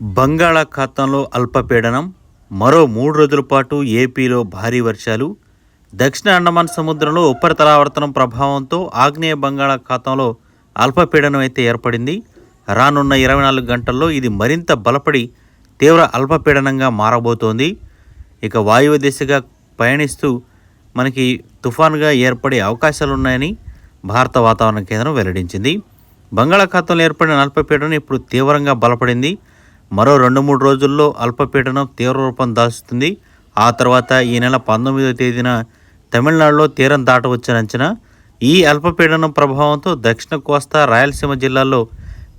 బంగాళాఖాతంలో అల్పపీడనం మరో మూడు రోజుల పాటు ఏపీలో భారీ వర్షాలు దక్షిణ అండమాన్ సముద్రంలో ఉపరితలావర్తనం ప్రభావంతో ఆగ్నేయ బంగాళాఖాతంలో అల్పపీడనం అయితే ఏర్పడింది. రానున్న ఇరవై నాలుగు గంటల్లో ఇది మరింత బలపడి తీవ్ర అల్పపీడనంగా మారబోతోంది. ఇక వాయువ్య దిశగా పయనిస్తూ మనకి తుఫాన్గా ఏర్పడే అవకాశాలు ఉన్నాయని భారత వాతావరణ కేంద్రం వెల్లడించింది. బంగాళాఖాతంలో ఏర్పడిన అల్పపీడనం ఇప్పుడు తీవ్రంగా బలపడింది. మరో రెండు మూడు రోజుల్లో అల్పపీడనం తీవ్ర రూపం దాల్చుతుంది. ఆ తర్వాత ఈ నెల పంతొమ్మిదవ తేదీన తమిళనాడులో తీరం దాటవచ్చని అంచనా. ఈ అల్పపీడనం ప్రభావంతో దక్షిణ కోస్తా రాయలసీమ జిల్లాల్లో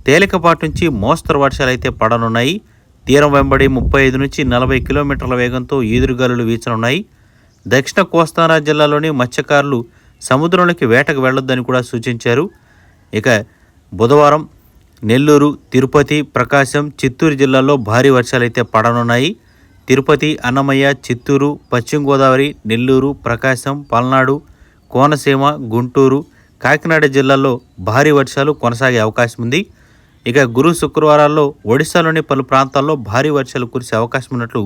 తేలికపాటి నుంచి మోస్తరు వర్షాలు అయితే పడనున్నాయి. తీరం వెంబడి ముప్పై ఐదు నుంచి నలభై కిలోమీటర్ల వేగంతో ఈదురుగాలులు వీచనున్నాయి. దక్షిణ కోస్తారా జిల్లాలోని మత్స్యకారులు సముద్రంలోకి వేటకు వెళ్ళొద్దని కూడా సూచించారు. ఇక బుధవారం నెల్లూరు తిరుపతి ప్రకాశం చిత్తూరు జిల్లాల్లో భారీ వర్షాలైతే పడనున్నాయి. తిరుపతి అన్నమయ్య చిత్తూరు పశ్చిమ గోదావరి నెల్లూరు ప్రకాశం పల్నాడు కోనసీమ గుంటూరు కాకినాడ జిల్లాల్లో భారీ వర్షాలు కొనసాగే అవకాశం ఉంది. ఇక గురు శుక్రవారాల్లో ఒడిశాలోని పలు ప్రాంతాల్లో భారీ వర్షాలు కురిసే అవకాశం ఉన్నట్లు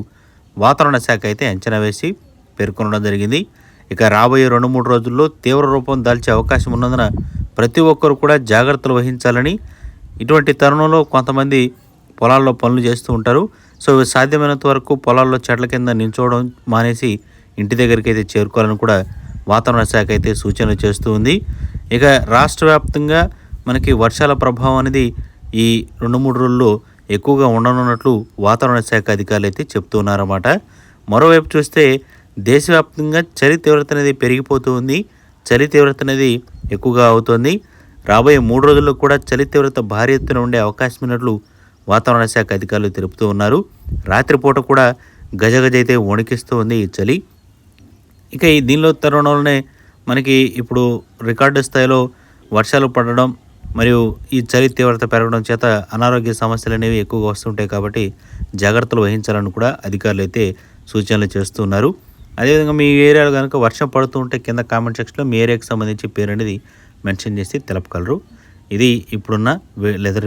వాతావరణ శాఖ అయితే అంచనా వేసి పేర్కొనడం జరిగింది. ఇక రాబోయే రెండు మూడు రోజుల్లో తీవ్ర రూపం దాల్చే అవకాశం ఉన్నందున ప్రతి ఒక్కరు కూడా జాగ్రత్తలు వహించాలని ఇటువంటి తరుణంలో కొంతమంది పొలాల్లో పనులు చేస్తూ ఉంటారు. సో సాధ్యమైనంత వరకు పొలాల్లో చెట్ల కింద నిల్చోవడం మానేసి ఇంటి దగ్గరికి అయితే చేరుకోవాలని కూడా వాతావరణ శాఖ అయితే సూచనలు చేస్తూ ఉంది. ఇక రాష్ట్ర వ్యాప్తంగా మనకి వర్షాల ప్రభావం అనేది ఈ రెండు మూడు రోజుల్లో ఎక్కువగా ఉండనున్నట్లు వాతావరణ శాఖ అధికారులు అయితే చెప్తున్నారన్నమాట మరోవైపు చూస్తే దేశవ్యాప్తంగా చలి తీవ్రత అనేది పెరిగిపోతూ ఉంది. చలి తీవ్రత అనేది ఎక్కువగా అవుతుంది. రాబోయే మూడు రోజుల్లో కూడా చలి తీవ్రత భారీ ఎత్తున ఉండే అవకాశం ఉన్నట్లు వాతావరణ శాఖ అధికారులు తెలుపుతూ ఉన్నారు. రాత్రిపూట కూడా గజగజైతే వణికిస్తూ ఉంది ఈ చలి. ఇక ఈ దీనిలో తరుణంలోనే మనకి ఇప్పుడు రికార్డు స్థాయిలో వర్షాలు పడడం మరియు ఈ చలి తీవ్రత పెరగడం చేత అనారోగ్య సమస్యలు అనేవి ఎక్కువగా వస్తుంటాయి కాబట్టి జాగ్రత్తలు వహించాలని కూడా అధికారులు అయితే సూచనలు చేస్తున్నారు అదేవిధంగా మీ ఏరియాలో కనుక వర్షం పడుతూ ఉంటే కింద కామెంట్ సెక్షన్లో మీ ఏరియాకి సంబంధించి పేరు అనేది మెన్షన్ చేసి తెలపగలరు. ఇది ఇప్పుడున్న లెదర్